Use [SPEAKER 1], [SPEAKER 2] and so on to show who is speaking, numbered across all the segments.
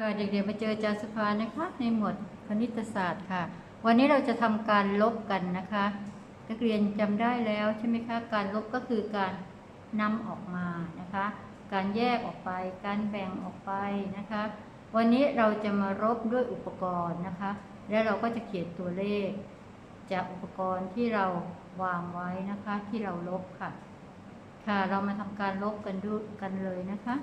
[SPEAKER 1] ค่ะเด็กๆมาเจออาจารย์สุภานะคะ ในหมวดคณิตศาสตร์ค่ะ วันนี้เราจะทำการลบกันนะคะนักเรียนจำได้แล้วใช่ไหมคะการลบก็คือการนำออกมานะคะ การแยกออกไป การแบ่งออกไปนะคะ วันนี้เราจะมาลบด้วยอุปกรณ์นะคะ และเราก็จะเขียนตัวเลข จากอุปกรณ์ที่เราวางไว้นะคะที่เราลบค่ะ ค่ะเรามาทำการลบกันดูกันเลยนะคะ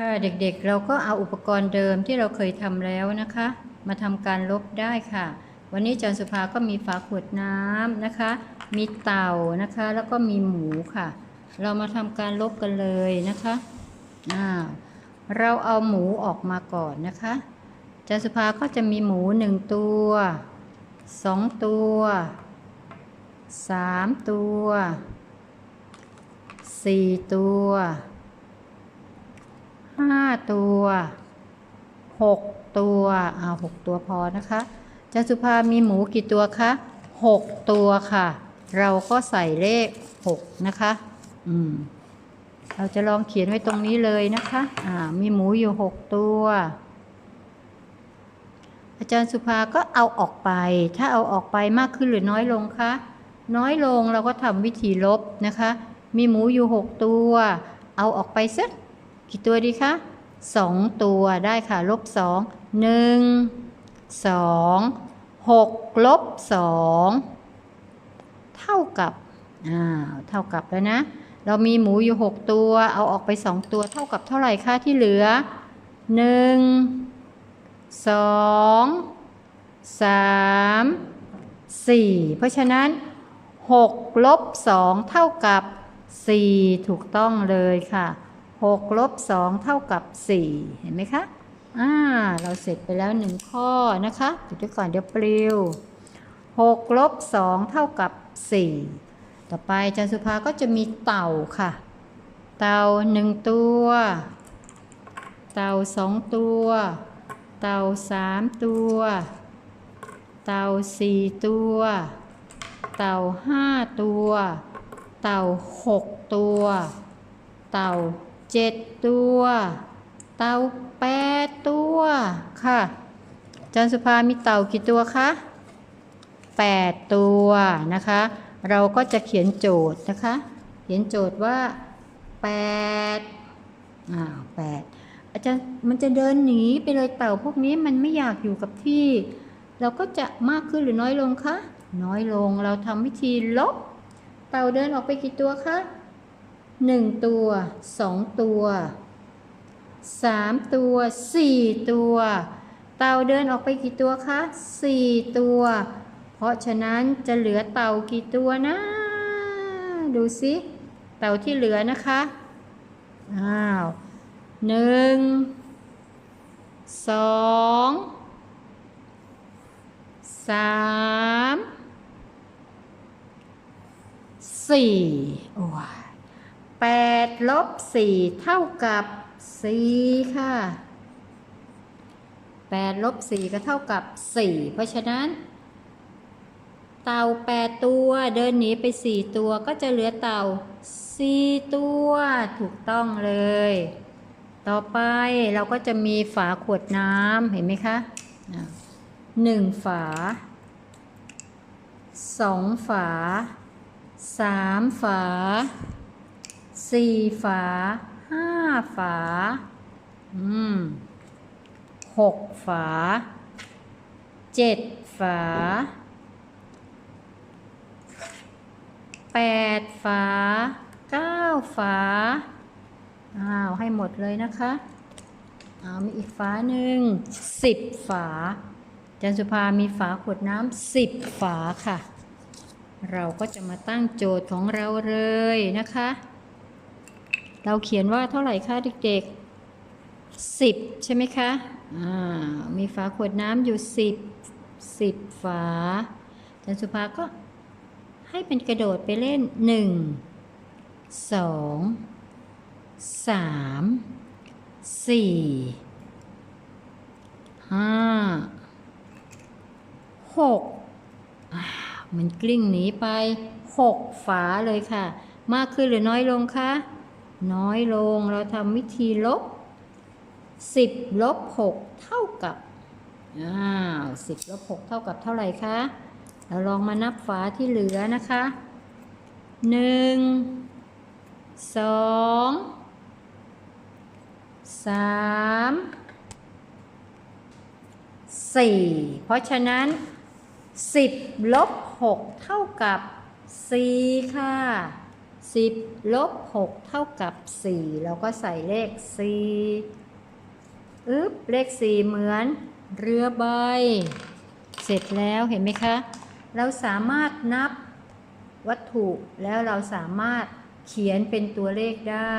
[SPEAKER 1] ค่ะเด็กๆเราก็เอาอุปกรณ์เดิมที่เราเคยทำแล้วนะคะ มาทำการลบได้ค่ะ วันนี้อาจารย์สุภาก็มีฝาขวดน้ำนะคะ มีเต่านะคะ แล้วก็มีหมูค่ะ เรามาทำการลบกันเลยนะคะอ่าเราเอาหมูออกมาก่อนนะคะอาจารย์สุภาก็จะมีหมูหนึ่งตัวสองตัวสามตัวสี่ตัว ห้าตัวหกตัวอ่าหกตัวพอนะคะจันสุภามีหมูกี่ตัวคะหกตัวค่ะ เราก็ใส่เลขหกนะคะ อืม เราจะลองเขียนไว้ตรงนี้เลยนะคะ อ่า มีหมูอยู่หกตัว อาจารย์สุภาก็เอาออกไป ถ้าเอาออกไปมากขึ้นหรือน้อยลงคะ น้อยลงเราก็ทำวิธีลบนะคะ มีหมูอยู่หกตัว เอาออกไปสัก กี่ตัวดีคะสองตัวได้ค่ะ ลบสองหนึ่งสองหกลบสองเท่ากับอ้าวเท่ากับแล้วนะ เรามีหมูอยู่หกตัว เอาออกไปสองตัวเท่ากับเท่าไหร่คะที่เหลือหนึ่งสองสามสี่เพราะฉะนั้นหกลบสองเท่ากับสี่ถูกต้องเลยค่ะ 6ลบ2เท่ากับ 4 เห็นไหมคะ อ่า เราเสร็จไปแล้ว 1 ข้อนะคะหยุดไว้ก่อนเดี๋ยวปลิว6ลบ2เท่ากับ 4 ต่อไปอาจารย์สุภาก็จะมีเต่าค่ะ เต่า 1 ตัว เต่า 2 ตัว เต่า 3 ตัว เต่า 4 ตัว เต่า 5 ตัว เต่า 6 ตัว เต่า เจ็ดตัว เต่าแปดตัวค่ะอาจารย์สุภามีเต่ากี่ตัวคะแปดตัวนะคะ เราก็จะเขียนโจทย์นะคะ เขียนโจทย์ว่าแปดอ้าวแปดอาจารย์มันจะเดินหนีไปเลยเต่าพวกนี้มันไม่อยากอยู่กับที่ เราก็จะมากขึ้นหรือน้อยลงคะน้อยลงเราทำวิธีลบ เต่าเดินออกไปกี่ตัวคะ หนึ่งตัวสองตัวสามตัวสี่ตัว เต่าเดินออกไปกี่ตัวคะสี่ตัว เพราะฉะนั้นจะเหลือเต่ากี่ตัวนะ ดูสิเต่าที่เหลือนะคะอ้าวหนึ่งสองสามสี่โอ้ย 8ลบ4เท่ากับ 4 ค่ะ 8ลบ4ก็เท่ากับ 4 เพราะฉะนั้น เต่า 8 ตัวเดินหนีไป 4 ตัวก็จะเหลือเต่า 4 ตัวถูกต้องเลย ต่อไปเราก็จะมีฝาขวดน้ำเห็นไหมคะอะหนึ่งฝาสองฝาสามฝา สี่ฝาห้าฝา อืมหกฝาเจ็ดฝาแปดฝาเก้าฝา อ้าว ให้หมดเลยนะคะเอามีอีกฝาหนึ่งสิบฝาอาจันสุภามีฝาขวดน้ำสิบฝาค่ะ เราก็จะมาตั้งโจทย์ของเราเลยนะคะ เราเขียนว่าเท่าไหร่คะเด็กๆสิบใช่ไหมคะอ่ามีฝาขวดน้ำอยู่สิบสิบฝาอาจารย์สุภาก็ให้เป็นกระโดดไปเล่นหนึ่งสองสามสี่ห้าหกมันกลิ้งหนีไปหกฝาเลยค่ะ มากขึ้นหรือน้อยลงคะ น้อยลงเราทำวิธีลบ 10ลบ6เท่ากับอ้าว10ลบ6เท่ากับเท่าไหร่คะเราลองมานับฝาที่เหลือนะคะหนึ่งสองสามสี่เพราะฉะนั้นสิบลบหกเท่ากับสี่ค่ะ สิบลบหกเท่ากับสี่เราก็ใส่เลขสี่อึ๊บเลขสี่เหมือนเรือใบ เสร็จแล้วเห็นไหมคะ เราสามารถนับวัตถุแล้วเราสามารถเขียนเป็นตัวเลขได้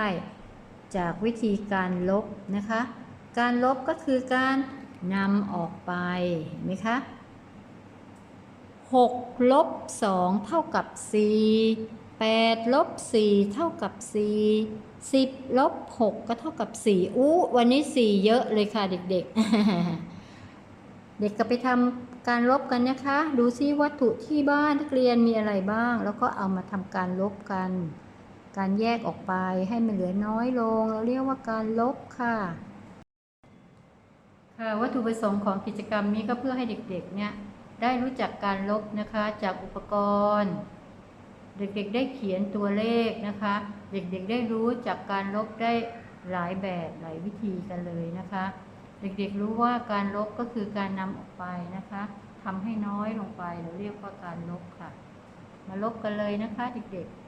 [SPEAKER 1] จากวิธีการลบนะคะ การลบก็คือการนำออกไป เห็นไหมคะ6ลบ2เท่ากับ4 8ลบ4เท่ากับ 4 10ลบ6ก็เท่ากับ 4 อู้วันนี้ 4 เยอะเลยค่ะเด็กๆ เด็กก็ไปทำการลบกันนะคะ ดูซิวัตถุที่บ้านนักเรียนมีอะไรบ้าง แล้วก็เอามาทำการลบกัน การแยกออกไปให้มันเหลือน้อยลง เราเรียกว่าการลบค่ะค่ะวัตถุประสงค์ของกิจกรรมนี้ก็เพื่อให้เด็กๆเนี่ยได้รู้จักการลบนะคะจากอุปกรณ์ เด็กๆได้เขียนตัวเลขนะคะ เด็กๆได้รู้จากการลบได้หลายแบบหลายวิธีกันเลยนะคะ เด็กๆรู้ว่าการลบก็คือการนำออกไปนะคะทำให้น้อยลงไปเราเรียกว่าการลบค่ะ มาลบกันเลยนะคะเด็กๆ